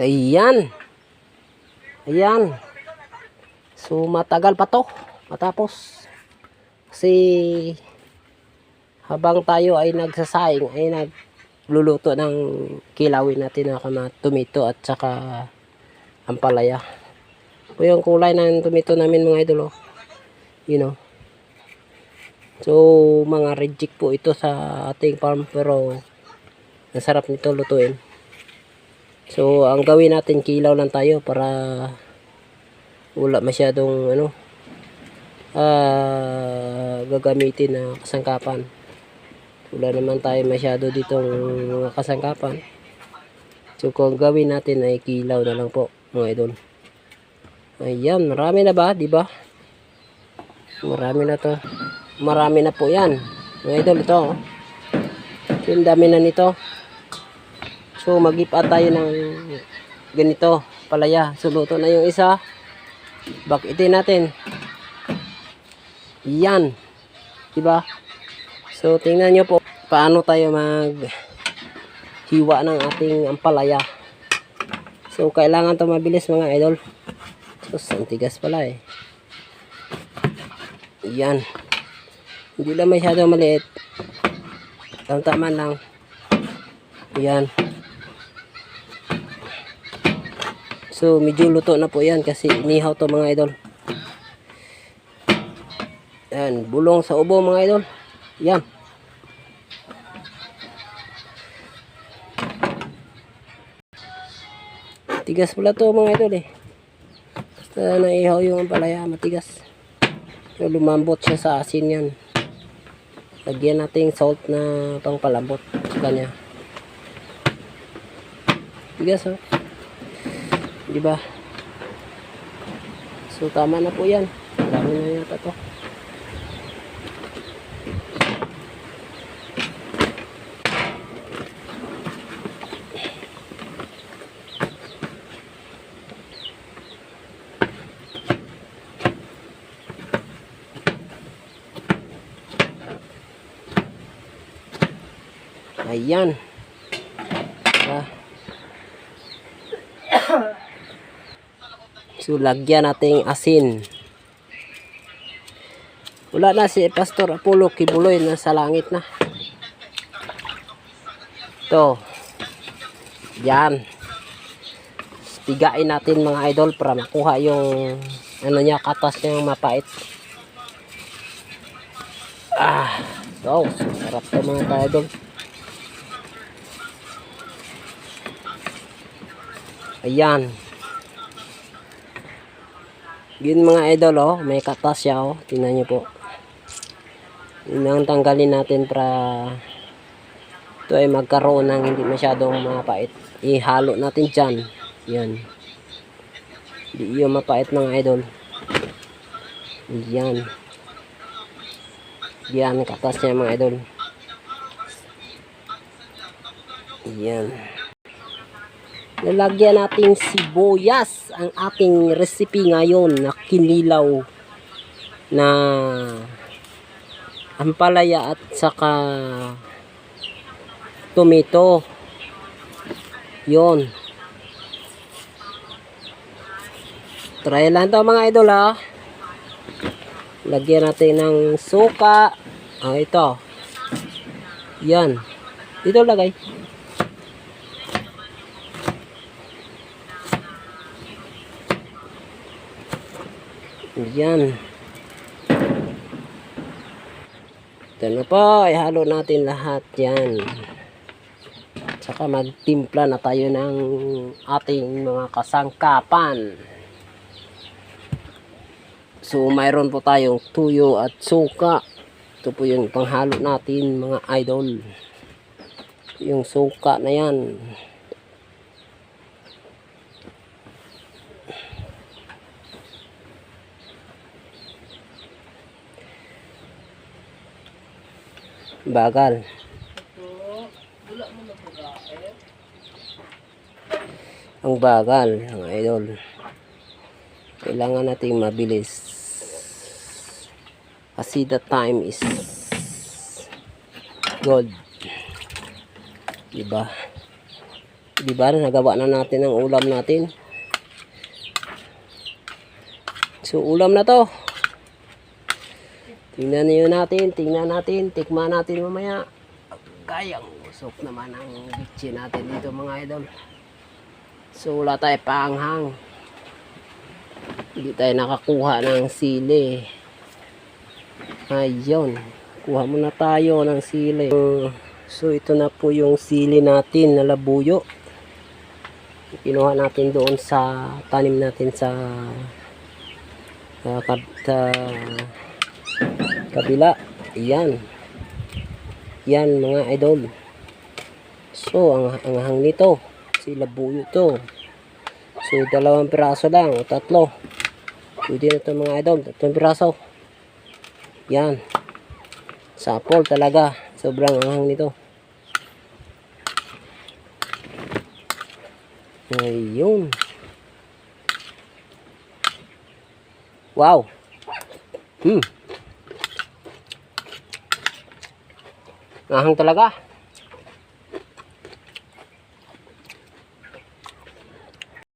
Ayan. Ayan. So matagal pa to matapos. Kasi habang tayo ay nagsasaing ay nagluluto ng kilawin natin na kama tomato at saka ampalaya. Po yung kulay ng tomato namin mga idol oh. You know. So mga reject po ito sa ating farm pero ang sarap nito lutuin. So, ang gawin natin, kilaw lang tayo para wala masyadong ano ah gagamitin na kasangkapan. Wala naman tayo masyado ditong mga kasangkapan. So, kung gawin natin ay kilaw na lang po, mga idol. Ayan, marami na ba, di ba? Marami na to. Marami na po yan. Mga idol, ito. oh. Yung dami na nito. So magipa tayo ng ganito, palaya. So na yung isa. Bakitin natin. Yan. Diba? So tingnan nyo po paano tayo mag hiwa ng ating ampalaya. So kailangan to mabilis mga idol. So santigas pala eh. Yan. Hindi lang masyado maliit. Tama lang. Yan. So, medyo luto na po yan kasi inihaw to mga idol. Yan, bulong sa ubo mga idol. Yan. Tigas pala to mga idol eh. Basta naihaw yung palaya, matigas. So, lumambot siya sa asin yan. Lagyan natin salt na pang palambot sa kanya. Tigas oh. Di ba? So tama na po 'yan. Dami na yata 'to. Ayan. Ah. So, lagyan natin asin. Wala na si Pastor Apollo Kibuloy na sa langit na. Ito. Yan. Pigain natin mga idol para makuha yung ano niya, katas niya yung mapait. Ah. So, sarap to mga idol. Ayan. Yun mga idol oh, may katas siya oh. Tingnan niyo po. Yun ang tanggalin natin para ito ay magkaroon ng hindi masyadong mapait. Ihalo natin dyan. Yan. Hindi yung mapait mga idol. Yan. Yan, katas niya mga idol. Yan. Lalagyan natin sibuyas ang ating recipe ngayon na kinilaw na ampalaya at saka tomato. Yon. Try lang to mga idol ha. Lagyan natin ng suka. Ah, ito. Yan. Dito lagay. Yan. Ito na po. Ihalo natin lahat yan. Saka magtimpla na tayo ng ating mga kasangkapan. So, mayroon po tayong tuyo at suka. Ito po yung panghalo natin mga idol. Yung suka na yan. Bagal. Ang bagal, mga idol. Kailangan nating mabilis. Kasi the time is gold. Diba? Di ba? Nagawa na natin ang ulam natin. So, ulam na to. Tingnan niyo natin, tingnan natin, tikman natin mamaya. Kayang usok naman ang bitchin natin dito mga idol. So, wala tayo panghang. Hindi tayo nakakuha ng sili. Ayun. Kuha muna tayo ng sili. Uh, So, ito na po yung sili natin na labuyo. Kinuha natin doon sa tanim natin sa sa, kab- sa kabila. Yan. Yan mga idol. So, ang, ang hang nito, si labuyo to. So, dalawang piraso lang, o tatlo. Pwede na ito mga idol, tatlong piraso. Yan. Sapol talaga. Sobrang anghang nito. Ayun. Wow. Hmm. Ahang talaga.